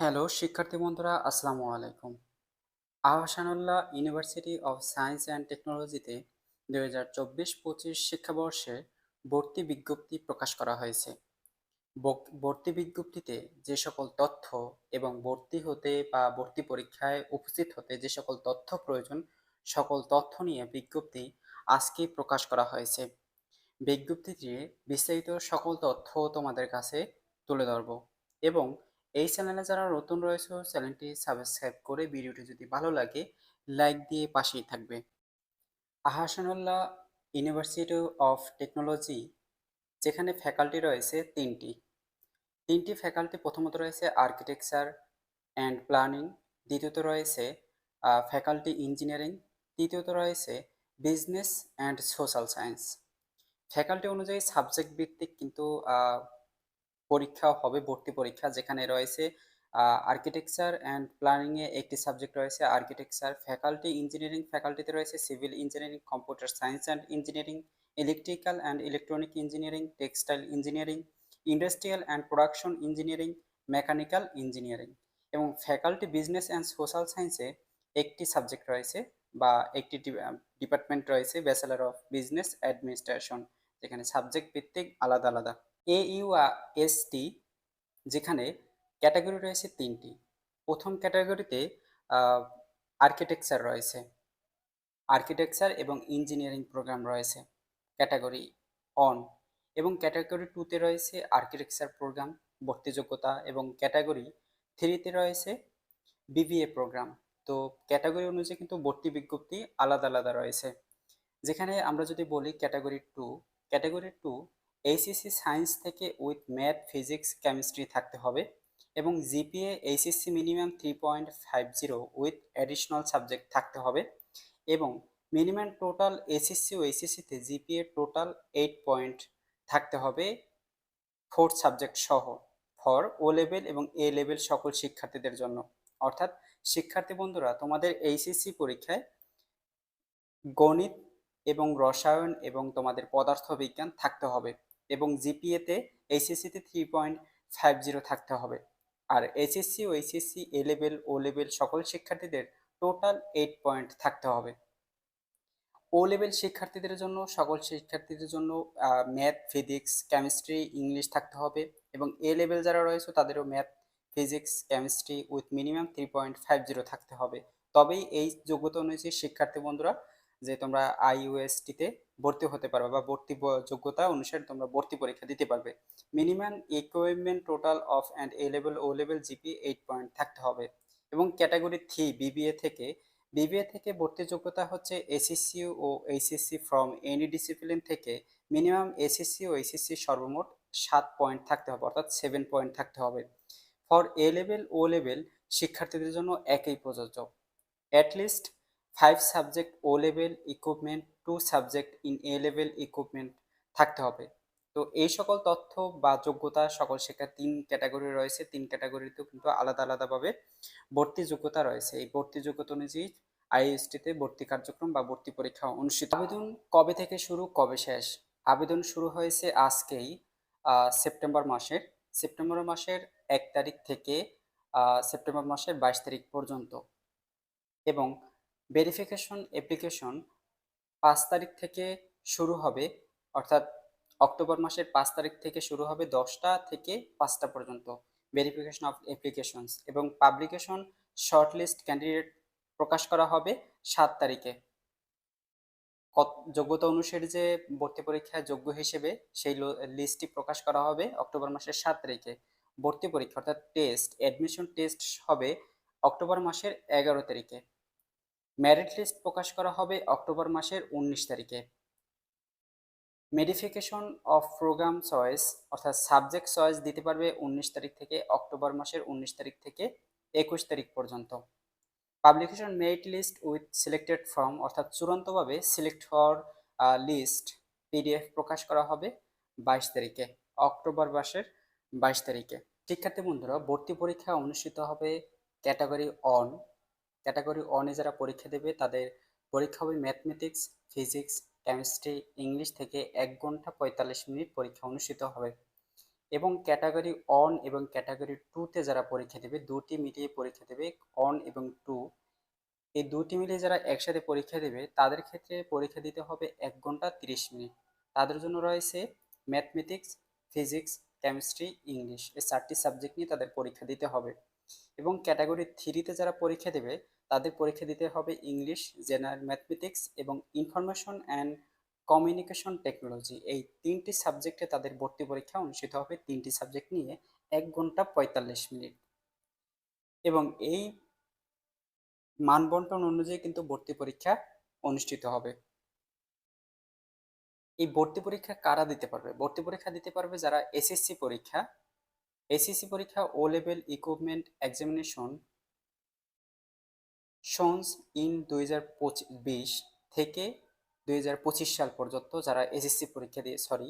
Hello, শিক্ষার্থী বন্ধুরা, আসসালামু আলাইকুম। Ahsanullah university of science and টেকনোলজিতে দু হাজার চব্বিশ পঁচিশ শিক্ষাবর্ষে ভর্তি বিজ্ঞপ্তি প্রকাশ করা হয়েছে। ভর্তি বিজ্ঞপ্তিতে যে সকল তথ্য এবং ভর্তি হতে বা ভর্তি পরীক্ষায় উপস্থিত হতে যে সকল তথ্য প্রয়োজন, সকল তথ্য নিয়ে বিজ্ঞপ্তি আজকেই প্রকাশ করা হয়েছে। বিজ্ঞপ্তিতে বিস্তারিত সকল তথ্য তোমাদের কাছে তুলে ধরব এবং এই চ্যানেলে যারা নতুন রয়েছে চ্যানেলটি সাবস্ক্রাইব করে ভিডিওটি যদি ভালো লাগে লাইক দিয়ে পাশেই থাকবে। আহাসানুল্লাহ ইউনিভার্সিটি অফ টেকনোলজি যেখানে ফ্যাকাল্টি রয়েছে তিনটি। তিনটি ফ্যাকাল্টি প্রথমত রয়েছে আর্কিটেকচার অ্যান্ড প্ল্যানিং দ্বিতীয়ত রয়েছে ফ্যাকাল্টি ইঞ্জিনিয়ারিং তৃতীয়ত রয়েছে business and social science faculty অনুযায়ী সাবজেক্ট ভিত্তিক কিন্তু পরীক্ষা হবে, ভর্তি পরীক্ষা যেখানে রয়েছে আর্কিটেকচার অ্যান্ড প্ল্যানিংয়ে একটি সাবজেক্ট রয়েছে আর্কিটেকচার ফ্যাকাল্টি ইঞ্জিনিয়ারিং ফ্যাকাল্টিতে রয়েছে civil engineering computer science and engineering electrical and electronic engineering textile engineering industrial and production engineering mechanical engineering এবং ফ্যাকাল্টি বিজনেস অ্যান্ড সোশ্যাল সায়েন্সে একটি সাবজেক্ট রয়েছে বা একটি ডিপার্টমেন্ট রয়েছে ব্যাচেলার অফ বিজনেস অ্যাডমিনিস্ট্রেশন যেখানে সাবজেক্ট ভিত্তিক আলাদা আলাদা। এ ইউ এস টি যেখানে ক্যাটাগরি রয়েছে তিনটি। প্রথম ক্যাটাগরিতে আর্কিটেকচার রয়েছে। আর্কিটেকচার এবং ইঞ্জিনিয়ারিং প্রোগ্রাম রয়েছে। ক্যাটাগরি অন এবং ক্যাটাগরি টুতে রয়েছে আর্কিটেকচার প্রোগ্রাম ভর্তি যোগ্যতা এবং ক্যাটাগরি থ্রিতে রয়েছে বিবিএ প্রোগ্রাম তো ক্যাটাগরি অনুযায়ী কিন্তু ভর্তি বিজ্ঞপ্তি আলাদা আলাদা রয়েছে। যেখানে আমরা যদি বলি category two category two HSC science থেকে উইথ ম্যাথ ফিজিক্স কেমিস্ট্রি থাকতে হবে এবং GPA HSC minimum three point five zero with additional subject থাকতে হবে এবং মিনিমাম টোটাল এসএসসি ও এইচএসসিতে জিপিএ টোটাল এইট পয়েন্ট থাকতে হবে ফোর্থ সাবজেক্ট সহ ফর ও লেভেল এবং এ লেভেল সকল শিক্ষার্থীদের জন্য। অর্থাৎ শিক্ষার্থী বন্ধুরা, তোমাদের এইচএসসি পরীক্ষায় গণিত এবং রসায়ন এবং তোমাদের পদার্থ বিজ্ঞান থাকতে হবে। এবং জিপিএতে এইচএসসিতে থ্রি পয়েন্ট ফাইভ জিরো থাকতে হবে। আর HSC O HSC A level O level সকল শিক্ষার্থীদের টোটাল এইট পয়েন্ট থাকতে হবে। ও লেভেল শিক্ষার্থীদের জন্য, সকল শিক্ষার্থীদের জন্য ম্যাথ ফিজিক্স কেমিস্ট্রি ইংলিশ থাকতে হবে এবং এ লেভেল যারা রয়েছে তাদেরও math physics chemistry with minimum three point five zero থাকতে হবে। তবেই এই যোগ্যতা অনুযায়ী শিক্ষার্থী বন্ধুরা, যে তোমরা আইইউএসটিতে ভর্তি হতে পারবে বা ভর্তি যোগ্যতা অনুসারে তোমরা ভর্তি পরীক্ষা দিতে পারবে। Minimum equipment total of and A level O level GP eight point থাকতে হবে। এবং ক্যাটাগরি থ্রি বিবিএ থেকে বিবিএ থেকে ভর্তি যোগ্যতা হচ্ছে এসএসসি ও এইচএসসি ফ্রম এনি ডিসিপ্লিন থেকে মিনিমাম এসএসসি ও এইচএসসি সর্বমোট সাত পয়েন্ট থাকতে হবে, অর্থাৎ সেভেন পয়েন্ট থাকতে হবে। For A level O level শিক্ষার্থীদের জন্য একই প্রযোজ্য। At least five subject O level equipment two subject in A level equipment থাকতে হবে। তো এই সকল তথ্য বা যোগ্যতা সকল শিক্ষার তিন ক্যাটাগরি রয়েছে। তিন ক্যাটাগরিতেও কিন্তু আলাদা আলাদাভাবে ভর্তি যোগ্যতা রয়েছে। এই ভর্তি যোগ্যতা অনুযায়ী আইএসটিতে ভর্তি কার্যক্রম বা ভর্তি পরীক্ষা অনুষ্ঠিত। আবেদন কবে থেকে শুরু, কবে শেষ? আবেদন শুরু হয়েছে আজকেই সেপ্টেম্বর মাসের। সেপ্টেম্বর মাসের এক তারিখ থেকে সেপ্টেম্বর মাসের বাইশ তারিখ পর্যন্ত। এবং ভেরিফিকেশন অ্যাপ্লিকেশন পাঁচ তারিখ থেকে শুরু হবে, অর্থাৎ অক্টোবর মাসের পাঁচ তারিখ থেকে শুরু হবে দশটা থেকে পাঁচটা পর্যন্ত ভেরিফিকেশন অফ অ্যাপ্লিকেশনস এবং পাবলিকেশন শর্টলিস্ট ক্যান্ডিডেট প্রকাশ করা হবে সাত তারিখে। যোগ্যতা অনুসারে যে ভর্তি পরীক্ষায় যোগ্য হিসেবে সেই লিস্টটি প্রকাশ করা হবে অক্টোবর মাসের সাত তারিখে। ভর্তি পরীক্ষা, অর্থাৎ টেস্ট অ্যাডমিশন টেস্ট হবে অক্টোবর মাসের এগারো তারিখে। মেরিট লিস্ট প্রকাশ করা হবে অক্টোবর মাসের উনিশ তারিখে। মেডিফিকেশন অফ প্রোগ্রাম চয়েস অর্থাৎ সাবজেক্ট চয়েস দিতে পারবে উনিশ তারিখ থেকে অক্টোবর মাসের উনিশ তারিখ থেকে একুশ তারিখ পর্যন্ত। Publication merit list with selected form অর্থাৎ চূড়ান্তভাবে সিলেক্ট হওয়ার লিস্ট পিডিএফ প্রকাশ করা হবে বাইশ তারিখে, অক্টোবর মাসের বাইশ তারিখে। শিক্ষার্থী বন্ধুরা, ভর্তি পরীক্ষা অনুষ্ঠিত হবে ক্যাটাগরি অন ক্যাটাগরি অনে যারা পরীক্ষা দেবে, তাদের পরীক্ষা হবে ম্যাথমেটিক্স, ফিজিক্স, কেমিস্ট্রি, ইংলিশ থেকে এক ঘণ্টা পঁয়তাল্লিশ মিনিট পরীক্ষা অনুষ্ঠিত হবে। এবং ক্যাটাগরি অন এবং ক্যাটাগরি টুতে যারা পরীক্ষা দেবে, দুটি মিলিয়ে পরীক্ষা দেবে অন এবং টু। এই দুটি মিলিয়ে যারা একসাথে পরীক্ষা দেবে, তাদের ক্ষেত্রে পরীক্ষা দিতে হবে এক ঘণ্টা তিরিশ মিনিট। তাদের জন্য রয়েছে ম্যাথমেটিক্স, ফিজিক্স, কেমিস্ট্রি, ইংলিশ। এই চারটি সাবজেক্ট নিয়ে তাদের পরীক্ষা দিতে হবে। এবং ক্যাটাগরি থ্রিতে যারা পরীক্ষা দেবে তাদের পরীক্ষা দিতে হবে ইংলিশ, জেনারেল ম্যাথমেটিক্স এবং ইনফরমেশন অ্যান্ড কমিউনিকেশন টেকনোলজি। এই তিনটি সাবজেক্টে তাদের ভর্তি পরীক্ষা অনুষ্ঠিত হবে তিনটি সাবজেক্ট নিয়ে এক ঘণ্টা পঁয়তাল্লিশ মিনিট। এবং এই মানবন্টন অনুযায়ী কিন্তু ভর্তি পরীক্ষা অনুষ্ঠিত হবে। এই ভর্তি পরীক্ষা কারা দিতে পারবে? ভর্তি পরীক্ষা দিতে পারবে যারা এসএসসি পরীক্ষা। এসএসসি পরীক্ষা O level equivalent examinations in দুই হাজার বিশ থেকে দুই হাজার পঁচিশ সাল পর্যন্ত যারা এসএসসি পরীক্ষা দিয়ে সরি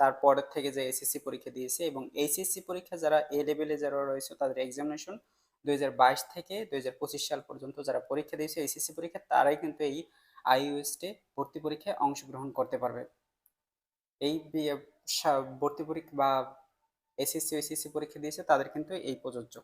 তারপর থেকে যে এসএসসি পরীক্ষা দিয়েছে এবং এইচএসসি পরীক্ষা যারা এ লেভেলে যারা রয়েছে তাদের এক্সামিনেশন দুই থেকে দুই হাজার পঁচিশ সাল পর্যন্ত যারা পরীক্ষা দিয়েছে এসএসসি পরীক্ষা, তারাই কিন্তু এই আইইউএসটে ভর্তি পরীক্ষায় অংশগ্রহণ করতে পারবে। এই ভর্তি পরীক্ষা বা এসএসসি এসএসসি পরীক্ষা দিয়েছে তাদের কিন্তু এই প্রযোজ্য।